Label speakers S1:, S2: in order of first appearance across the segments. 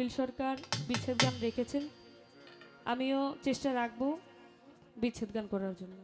S1: নবীল সরকার বিচ্ছেদ গান রেখেছেন। আমিও চেষ্টা রাখব বিচ্ছেদ গান করার জন্য।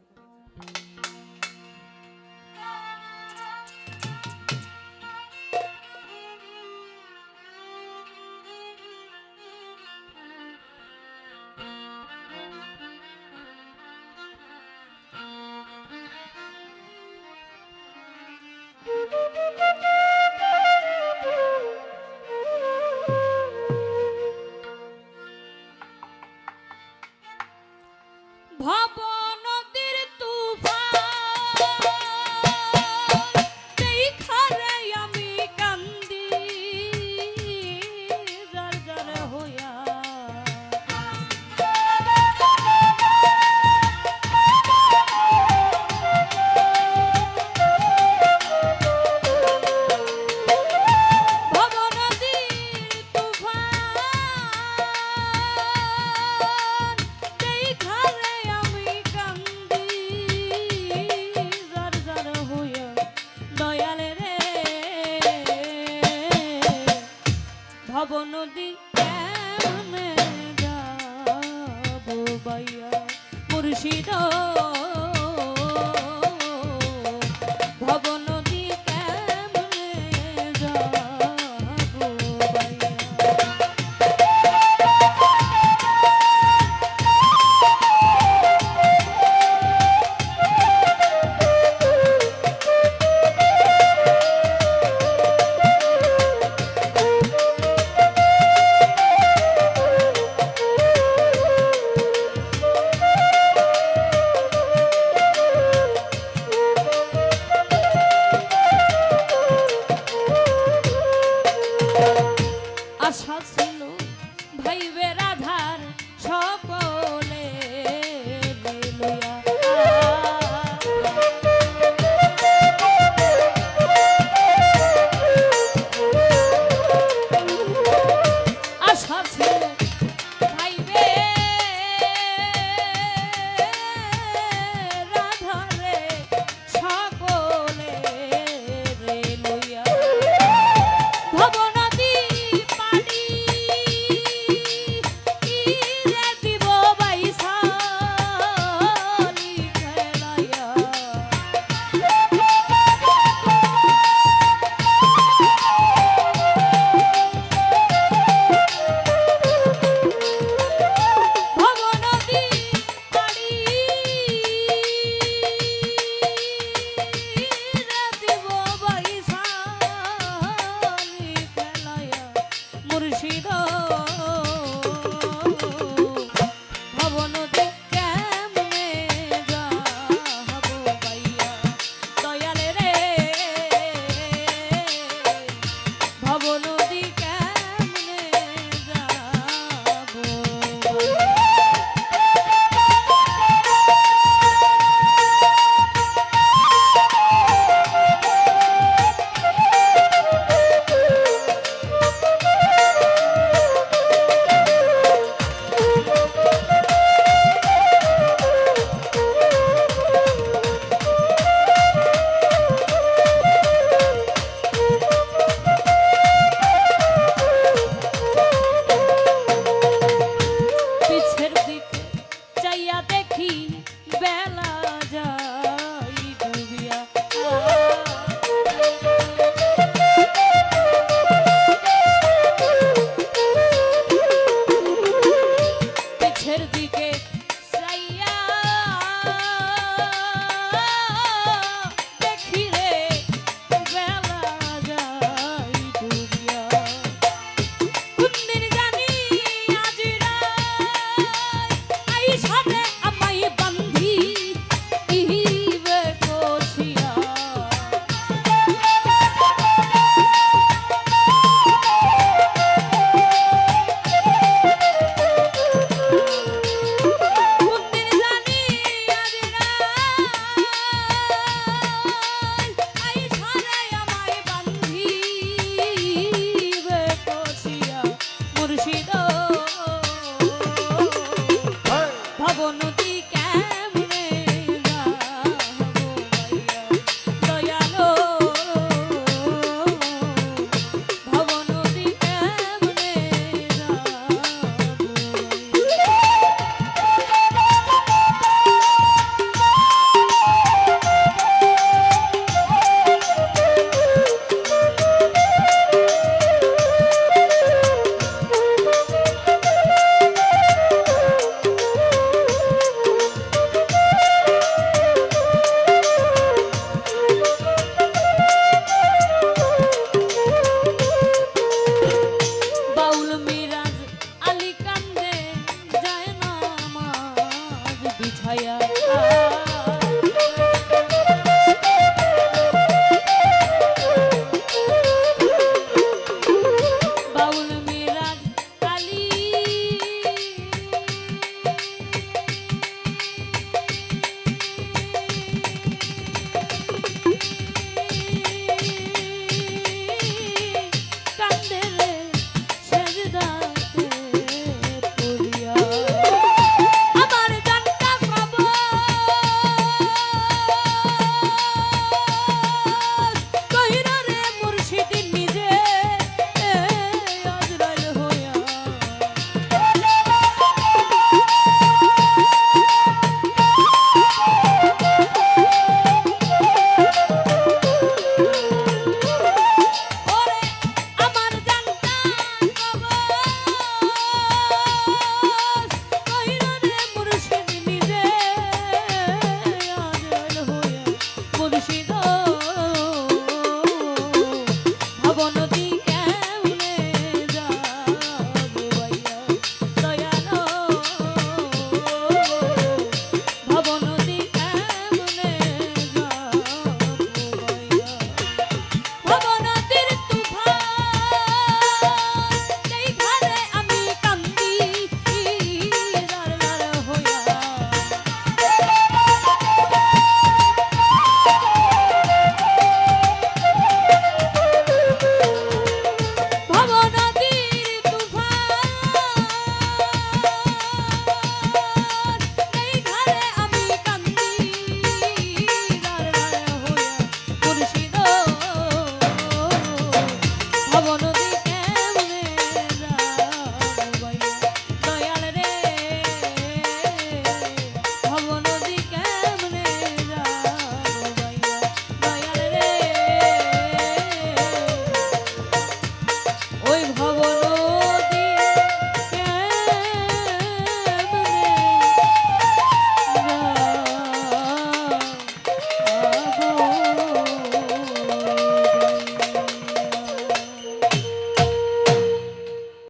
S1: কেমনে যাব বাইয়া মুর্শিদা ভাইবে রাধার সকল go Yeah.